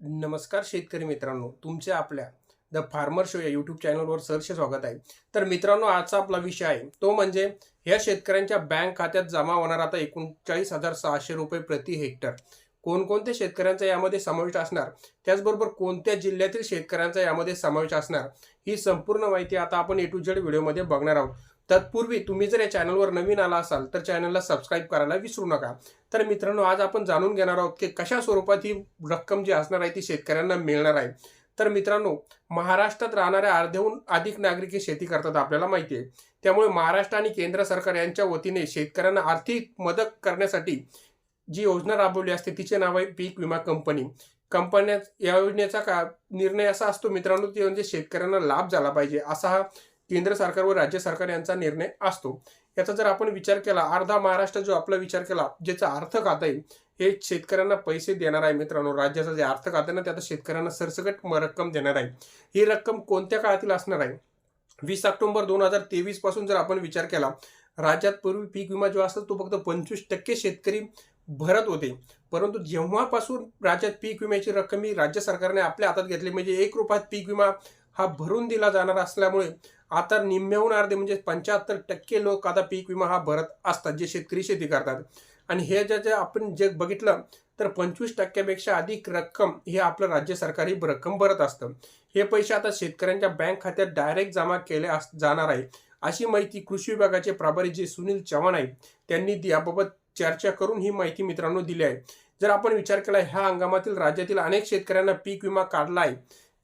नमस्कार शेतकरी मित्रांनो तुमच्या आपल्या द फार्मर शो या यूट्यूब चॅनलवर सरसे स्वागत आहे. तर मित्रांनो आजचा आपला विषय आहे तो म्हणजे या शेतकऱ्यांच्या बँक खात्यात जमा होणार आता एकोणचाळीस हजार सहाशे रुपये प्रति हेक्टर कोणकोणत्या शेतकऱ्यांचा यामध्ये समावेश असणार? त्याचबरोबर कोणत्या जिल्ह्यातील शेतकऱ्यांचा यामध्ये समावेश असणार? ही संपूर्ण माहिती आता आपण ए टू झेड व्हिडिओमध्ये बघणार आहोत. तत्पूर्वी तुम्ही जर या चॅनलवर नवीन आला असाल तर चॅनलला सबस्क्राईब करायला विसरू नका. तर मित्रांनो आज आपण जाणून घेणार आहोत की कशा स्वरूपात ही रक्कम जी असणार आहे ती शेतकऱ्यांना मिळणार आहे. तर मित्रांनो महाराष्ट्रात राहणाऱ्या अर्ध्याहून अधिक नागरिक हे शेती करतात आपल्याला माहिती आहे. त्यामुळे महाराष्ट्र आणि केंद्र सरकार यांच्या वतीने शेतकऱ्यांना आर्थिक मदत करण्यासाठी जी योजना राबवली असते तिचे नाव आहे पीक विमा कंपनी. कंपन्या या योजनेचा का निर्णय असा असतो मित्रांनो ते म्हणजे शेतकऱ्यांना लाभ झाला पाहिजे. असा हा केंद्र सरकार व राज्य सरकार यांचा निर्णय असतो. याचा जर आपण विचार केला अर्धा महाराष्ट्र जो आपला विचार केला ज्याचा अर्थ खातं आहे हे शेतकऱ्यांना पैसे देणार आहे मित्रांनो. राज्याचं जे अर्थ खातं ना त्यात शेतकऱ्यांना सरसकट म- रक्कम देणार आहे. ही रक्कम कोणत्या काळातील असणार आहे? वीस ऑक्टोबर दोन हजार तेवीसपासून जर आपण विचार केला राज्यात पूर्वी पीक विमा जो असतो तो फक्त पंचवीस टक्के शेतकरी भरत होते. परंतु जेव्हापासून राज्यात पीक विम्याची रक्कम ही राज्य सरकारने आपल्या हातात घेतली म्हणजे एक रुपयात पीक विमा हा भरून दिला जाणार असल्यामुळे आता निम्म्याहून अर्धे म्हणजे पंच्याहत्तर टक्के लोक आता पीक विमा हा भरत असतात जे शेतकरी शेती करतात. आणि हे ज्या जे आपण जे बघितलं तर पंचवीस टक्क्यापेक्षा अधिक रक्कम हे आपलं राज्य सरकार ही रक्कम भरत असतं. हे पैसे आता शेतकऱ्यांच्या बँक खात्यात डायरेक्ट जमा केले अस- जाणार आहे. अशी माहिती कृषी विभागाचे प्रभारी जे सुनील चव्हाण आहेत त्यांनी याबाबत चर्चा करून ही माहिती मित्रांनो दिली आहे. जर आपण विचार केला ह्या हंगामातील राज्यातील अनेक शेतकऱ्यांना पीक विमा काढला आहे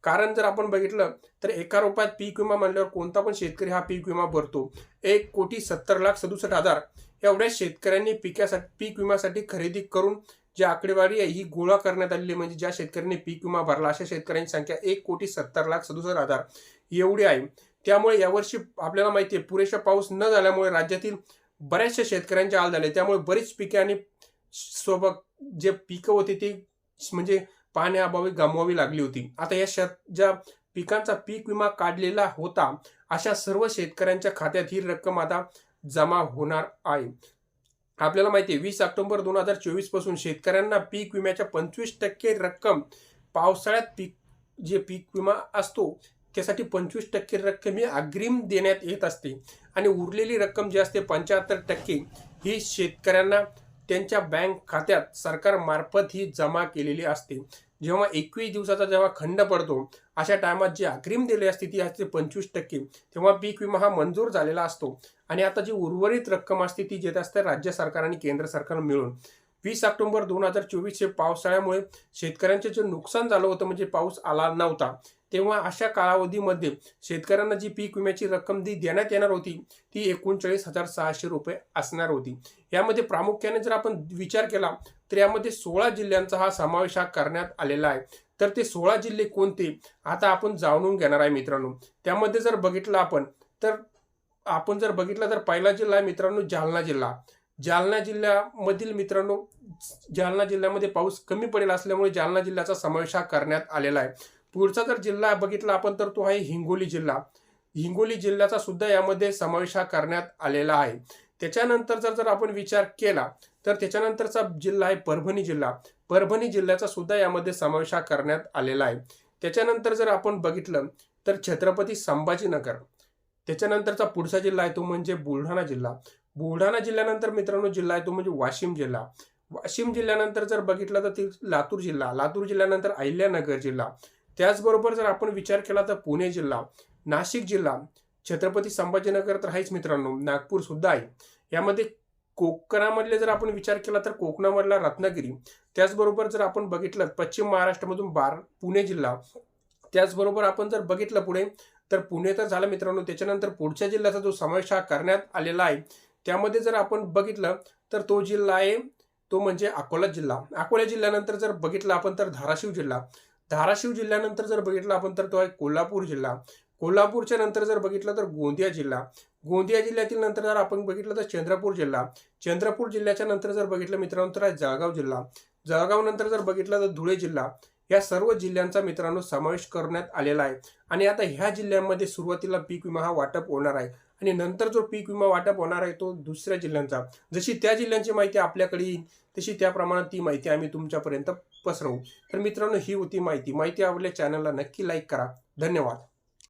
कारण जर आपण बघितलं तर एका रुपयात पीक विमा म्हणल्यावर कोणता पण शेतकरी हा पीक विमा भरतो. एक कोटी सत्तर लाख सदुसष्ट हजार एवढ्या शेतकऱ्यांनी पिकासाठी पीक विम्यासाठी खरेदी करून जी आकडेवारी आहे ही गोळा करण्यात आलेली आहे. म्हणजे ज्या शेतकऱ्यांनी पीक विमा भरला अशा शेतकऱ्यांची संख्या एक कोटी सत्तर लाख सदुसष्ट हजार एवढी आहे. त्यामुळे यावर्षी आपल्याला माहिती आहे पुरेसा पाऊस न झाल्यामुळे राज्यातील बऱ्याचशा शेतकऱ्यांचे हाल झाले. त्यामुळे बरीच पिके आणि सोबत जे पिकं होती ती म्हणजे पाण्याअभावी गमवावी लागली होती. आता या शेत ज्या पिकांचा पीक विमा काढलेला होता अशा सर्व शेतकऱ्यांच्या खात्यात ही रक्कम आता जमा होणार आहे. आपल्याला माहिती आहे वीस ऑक्टोबर दोन हजार चोवीसपासून शेतकऱ्यांना पीक विम्याच्या पंचवीस टक्के रक्कम पावसाळ्यात पीक जे पीक विमा असतो त्यासाठी पंचवीस टक्के रक्कम ही अग्रिम देण्यात येत असते. आणि उरलेली रक्कम जी असते पंच्याहत्तर टक्के ही शेतकऱ्यांना त्यांच्या बँक खात्यात सरकारमार्फत ही जमा केलेली असते. जेव्हा एकवीस दिवसाचा जेव्हा खंड पडतो अशा टायमात जी अग्रिम दिलेली असते ती असते पंचवीस टक्के. तेव्हा पीक विमा हा मंजूर झालेला असतो. आणि आता जी उर्वरित रक्कम असते ती जे असते राज्य सरकार आणि केंद्र सरकार मिळून. वीस ऑक्टोबर दोन हजार चोवीसचे पावसाळ्यामुळे शेतकऱ्यांचे जे नुकसान झालं होतं म्हणजे पाऊस आला नव्हता तेव्हा अशा कालावधीमध्ये शेतकऱ्यांना जी पीक विम्याची रक्कम दी देण्यात येणार होती ती एकोणचाळीस हजार सहाशे रुपये असणार होती. यामध्ये प्रामुख्याने जर आपण विचार केला तर यामध्ये सोळा जिल्ह्यांचा हा समावेश हा करण्यात आलेला आहे. तर ते सोळा जिल्हे कोणते आता आपण जाणून घेणार आहे मित्रांनो. त्यामध्ये जर बघितलं आपण तर आपण जर बघितलं तर पहिला जिल्हा आहे मित्रांनो जालना जिल्हा. जालना जिल्ह्यामधील मित्रांनो जालना जिल्ह्यामध्ये पाऊस कमी पडेल असल्यामुळे जालना जिल्ह्याचा समावेश हा करण्यात आलेला आहे. पुढचा जर जिल्हा बघितला आपण तर तो आहे हिंगोली जिल्हा. हिंगोली जिल्ह्याचा सुद्धा यामध्ये समावेश हा करण्यात आलेला आहे. त्याच्यानंतर जर जर आपण विचार केला तर त्याच्यानंतरचा जिल्हा आहे परभणी जिल्हा. परभणी जिल्ह्याचा सुद्धा यामध्ये समावेश हा करण्यात आलेला आहे. त्याच्यानंतर जर आपण बघितलं तर छत्रपती संभाजीनगर. त्याच्यानंतरचा पुढचा जिल्हा आहे तो म्हणजे बुलढाणा जिल्हा. बुलढाणा जिल्ह्यानंतर मित्रांनो जिल्हा आहे तो म्हणजे वाशिम जिल्हा. वाशिम जिल्ह्यानंतर जर बघितलं तर ती लातूर जिल्हा लातूर जिल्ह्यानंतर अहिल्यानगर जिल्हा. त्याचबरोबर जर आपण विचार केला तर पुणे जिल्हा नाशिक जिल्हा छत्रपती संभाजीनगर तर आहेच मित्रांनो नागपूर सुद्धा आहे. यामध्ये कोकणामधले जर आपण विचार केला तर कोकणामधला रत्नागिरी त्याचबरोबर जर आपण बघितलं पश्चिम महाराष्ट्रामधून बार पुणे जिल्हा त्याचबरोबर आपण जर बघितलं पुढे तर पुणे तर झालं मित्रांनो त्याच्यानंतर पुढच्या जिल्ह्याचा जो समावेश हा करण्यात आलेला आहे. त्यामध्ये जर आपण बघितलं तर तो जिल्हा आहे तो म्हणजे अकोला जिल्हा. अकोला जिल्ह्यानंतर जर बघितलं आपण तर धाराशिव जिल्हा. धाराशिव जिल्ह्यानंतर जर बघितलं आपण तर तो आहे कोल्हापूर जिल्हा. कोल्हापूरच्या नंतर जर बघितलं तर गोंदिया जिल्हा. गोंदिया जिल्ह्यातील नंतर जर आपण बघितलं तर चंद्रपूर जिल्हा. चंद्रपूर जिल्ह्याच्या नंतर जर बघितलं मित्रांनो तर आहे जळगाव जिल्हा. जळगाव नंतर जर बघितलं तर धुळे जिल्हा. या सर्व जिल्ह्यांचा मित्रांनो समावेश करण्यात आलेला आहे. आणि आता ह्या जिल्ह्यांमध्ये सुरुवातीला पीक विमा हा वाटप होणार आहे. आणि नंतर जो पीक विमा वाटप होणार आहे तो दुसऱ्या जिल्ह्यांचा. जशी त्या जिल्ह्यांची माहिती आपल्याकडे येईल तशी त्या प्रमाणात ती माहिती आम्ही तुमच्यापर्यंत पसरवू. तर मित्रांनो ही होती माहिती. माहिती आवडल्या चॅनलला नक्की लाईक करा. धन्यवाद.